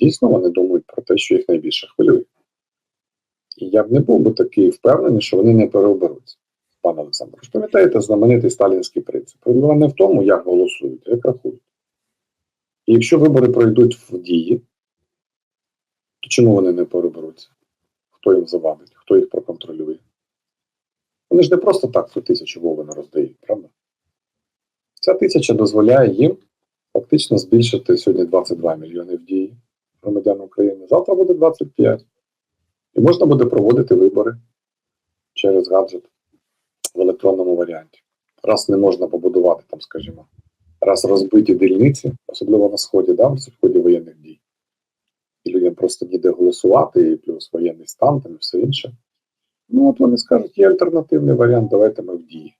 Дійсно, вони думають про те, що їх найбільше хвилює. І я б не був би такий впевнений, що вони не переоберуться. Пане Олександре, ж пам'ятаєте знаменитий сталінський принцип? Проблема не в тому, як голосують, а як рахують. І якщо вибори пройдуть в дії, то чому вони не переоберуться? Хто їм завадить, хто їх проконтролює? Вони ж не просто так цю тисячу Вовина роздають, правда? Ця тисяча дозволяє їм фактично збільшити сьогодні 22 мільйони в дії громадян України. Завтра буде 25. І можна буде проводити вибори через гаджет в електронному варіанті. Раз не можна побудувати, там, скажімо, раз розбиті дільниці, особливо на сході, да, в ході воєнних дій. І людям просто ніде голосувати, і плюс воєнний стан там і все інше. Ну, от вони скажуть, є альтернативний варіант, давайте ми в дії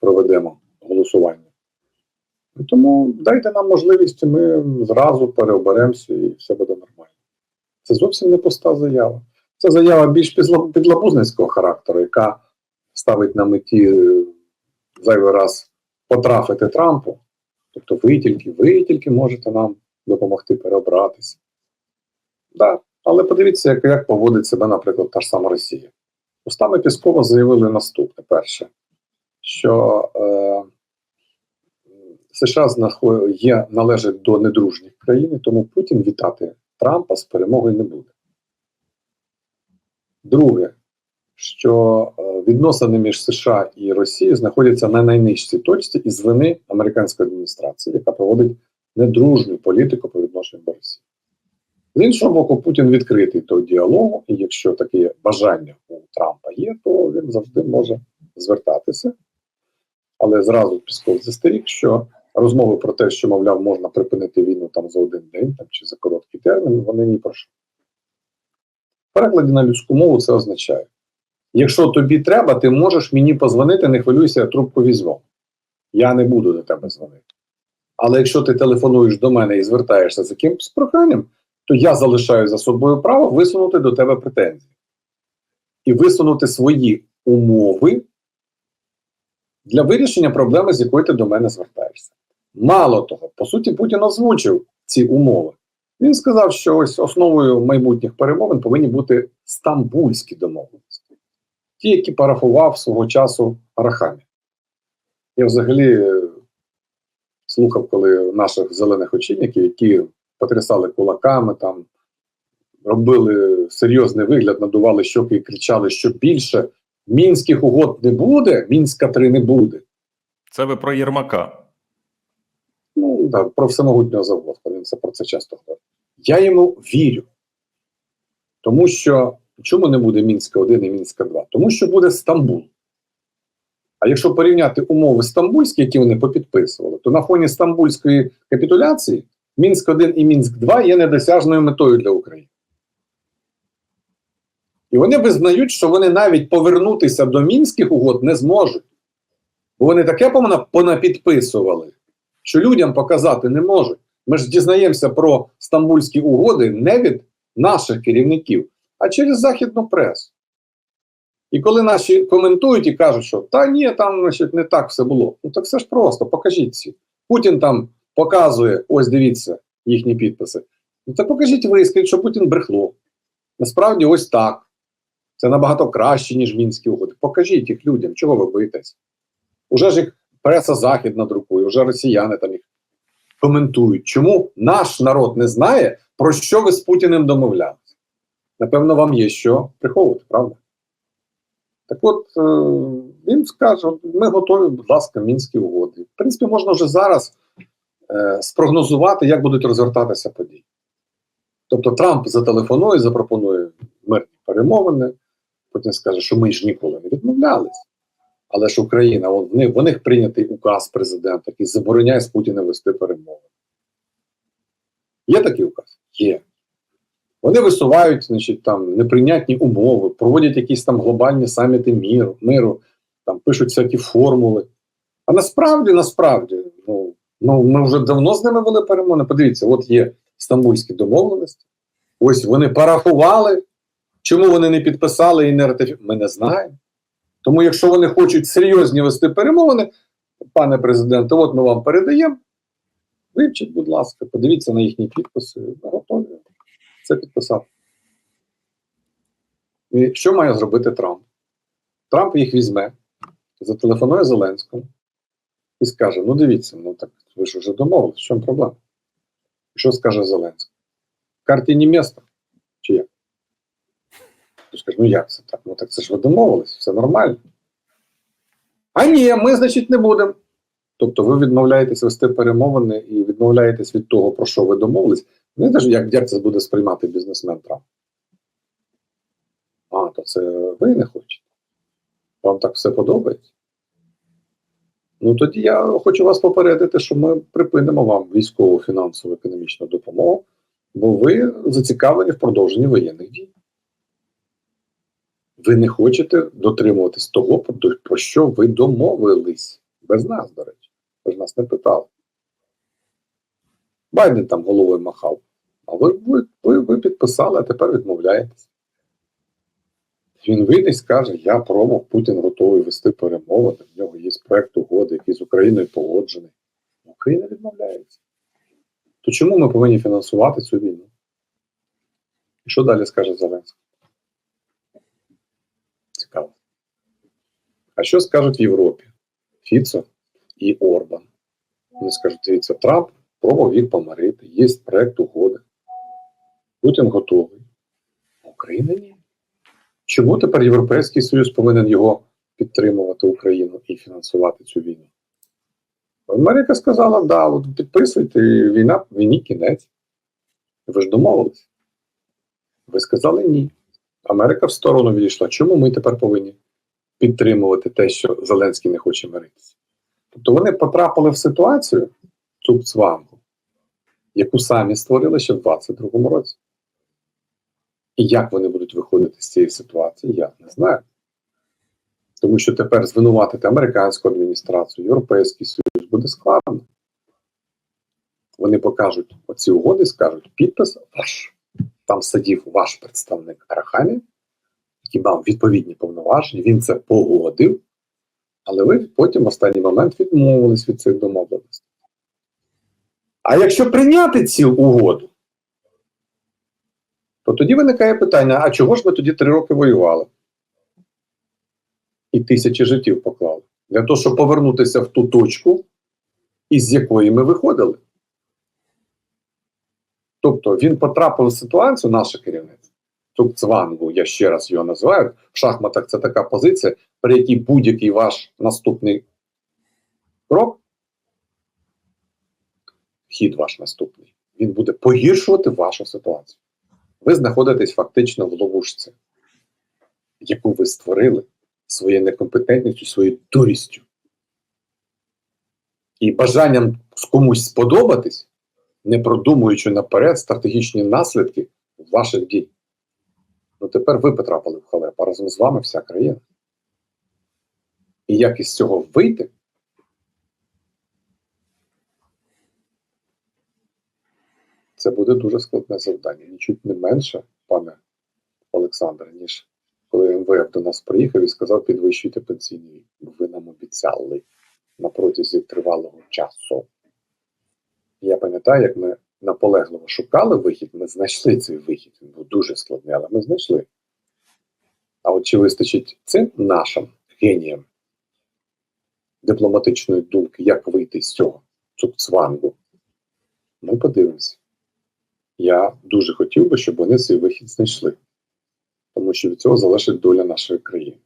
проведемо голосування. І тому дайте нам можливість, і ми зразу переоберемося і все буде нормально. Це зовсім не пуста заява. Це заява більш підла- підлабузницького характеру, яка ставить на меті е, зайвий раз потрафити Трампу. Тобто ви тільки, ви тільки можете нам допомогти переобратися. Да. Але подивіться, як, як поводить себе, наприклад, та ж сама Росія. Устами Піскова заявили наступне: перше, що е, США є, належать до недружніх країн, тому Путін вітати Трампа з перемогою не буде. Друге, що е, відносини між США і Росією знаходяться на найнижчій точці із вини американської адміністрації, яка проводить недружню політику по відношенню до Росії. З іншого боку, Путін відкритий до діалогу, і якщо таке бажання у Трампа є, то він завжди може звертатися. Але зразу Пісков застеріг, що розмови про те, що, мовляв, можна припинити війну там за один день там, чи за короткий термін, вони ні про що. В перекладі на людську мову це означає: якщо тобі треба, ти можеш мені позвонити, не хвилюйся, я трубку візьму. Я не буду до тебе дзвонити. Але якщо ти телефонуєш до мене і звертаєшся з якимось проханням, то я залишаю за собою право висунути до тебе претензії і висунути свої умови для вирішення проблеми, з якою ти до мене звертаєшся. Мало того, по суті, Путін озвучив ці умови. Він сказав, що ось основою майбутніх перемовин повинні бути стамбульські домовленості, ті, які парафував свого часу Арахамі. Я взагалі е, слухав, коли наших зелених очільників, які потрясали кулаками, там робили серйозний вигляд, надували щоки і кричали, що більше мінських угод не буде, мінська 3 не буде. Це ви про Єрмака. Ну, да, про всемогутнього завгодка, він це про це часто говорить. Я йому вірю. Тому що чому не буде Мінська 1 і Мінська 2? Тому що буде Стамбул. А якщо порівняти умови стамбульські, які вони попідписували, то на фоні стамбульської капітуляції Мінськ 1 і Мінськ 2 є недосяжною метою для України. І вони визнають, що вони навіть повернутися до мінських угод не зможуть. Бо вони таке понапідписували, що людям показати не можуть. Ми ж дізнаємося про стамбульські угоди не від наших керівників, а через західну пресу. І коли наші коментують і кажуть, що та ні, там значить, не так все було. Ну так все ж просто, покажіть ці. Путін там показує, ось дивіться, їхні підписи. Ну так покажіть ви, скажіть, що Путін брехло. Насправді ось так. Це набагато краще, ніж мінські угоди. Покажіть їх людям, чого ви боїтесь. Уже ж їх преса західна друкує, вже росіяни там їх коментують. Чому наш народ не знає, про що ви з Путіним домовлялися? Напевно, вам є що приховувати, правда? Так от е, він скаже: ми готові, будь ласка, мінські угоди. В принципі, можна вже зараз е, спрогнозувати, як будуть розвертатися події. Тобто Трамп зателефонує, запропонує мирні перемовини, потім скаже, що ми ж ніколи не відмовлялись. Але ж Україна, от в них, прийнятий указ президента, який забороняє з Путіним вести перемовини. Є такий указ? Є. Вони висувають значить, там, неприйнятні умови, проводять якісь там глобальні саміти міру, миру, там пишуть всякі формули. А насправді, насправді, ну, ну ми вже давно з ними вели перемовини. Подивіться, от є стамбульські домовленості. Ось вони порахували. Чому вони не підписали і не ратифікували? Ми не знаємо. Тому, якщо вони хочуть серйозні вести перемовини, пане президенте, от ми вам передаємо. Вивчіть, будь ласка, подивіться на їхні підписи. Готові. Це підписав. І що має зробити Трамп? Трамп їх візьме, зателефонує Зеленському і скаже: ну дивіться, ну так ви ж вже домовились, в чому проблема? І що скаже Зеленський? В карті не місто. Ти скажеш, ну як це так? Ну так це ж ви домовились, все нормально. А ні, ми, значить, не будемо. Тобто ви відмовляєтесь вести перемовини і відмовляєтесь від того, про що ви домовились. Ну, як, як це буде сприймати бізнесмен Трамп? А, то це ви не хочете. Вам так все подобається? Ну тоді я хочу вас попередити, що ми припинимо вам військову, фінансову, економічну допомогу, бо ви зацікавлені в продовженні воєнних дій. Ви не хочете дотримуватись того, про- що ви домовились. Без нас, до речі. Ви ж нас не питали. Байден там головою махав. А ви, ви, ви, ви підписали, а тепер відмовляєтесь. Він вийде і скаже: Я промов, Путін готовий вести перемовини. В нього є проект угоди, який з Україною погоджений. Україна відмовляється. То чому ми повинні фінансувати цю війну? І що далі скаже Зеленський? Цікаво. А що скажуть в Європі? Фіцо і Орбан. Вони скажуть, дивіться, Трамп пробував їх помирити, є проект угоди. Путін готовий. Україна ні. Чому тепер Європейський Союз повинен його підтримувати Україну і фінансувати цю війну? Америка сказала, да, от підписуйте, війна, війні кінець. Ви ж домовились. Ви сказали ні. Америка в сторону відійшла. Чому ми тепер повинні підтримувати те, що Зеленський не хоче миритися? Тобто вони потрапили в ситуацію цупцвангу, яку самі створили ще в 22-му році. І як вони будуть виходити з цієї ситуації, я не знаю. Тому що тепер звинуватити американську адміністрацію, Європейський Союз буде складно. Вони покажуть оці угоди, скажуть підпис ваш. Там сидів ваш представник Арахамі, який мав відповідні повноваження, він це погодив, але ви потім в останній момент відмовились від цих домовленостей. А якщо прийняти цю угоду, то тоді виникає питання: а чого ж ми тоді три роки воювали? І тисячі життів поклали. Для того, щоб повернутися в ту точку, із якої ми виходили. Тобто він потрапив в ситуацію, наше керівництво, Цукцвангу, я ще раз його називаю. В шахматах це така позиція, при якій будь-який ваш наступний крок, хід ваш наступний, він буде погіршувати вашу ситуацію. Ви знаходитесь фактично в ловушці, яку ви створили своєю некомпетентністю, своєю дурістю. І бажанням комусь сподобатись, не продумуючи наперед стратегічні наслідки ваших дій. Ну тепер ви потрапили в халепу, а разом з вами вся країна. І як із цього вийти? Це буде дуже складне завдання. Нічуть не менше, пане Олександре, ніж коли МВФ до нас приїхав і сказав, підвищуйте пенсійний вік. Ви нам обіцяли на протязі тривалого часу. Я пам'ятаю, як ми наполегливо шукали вихід, ми знайшли цей вихід. Він був дуже складний, але ми знайшли. А от чи вистачить цим нашим геніям дипломатичної думки, як вийти з цього цукцвангу? Ми подивимося. Я дуже хотів би, щоб вони цей вихід знайшли, тому що від цього залежить доля нашої країни.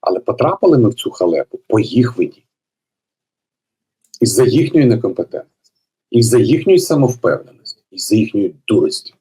Але потрапили ми в цю халепу по їх вині. Із-за їхньої некомпетентності, із-за їхньої самовпевненості, і за їхньої дурості.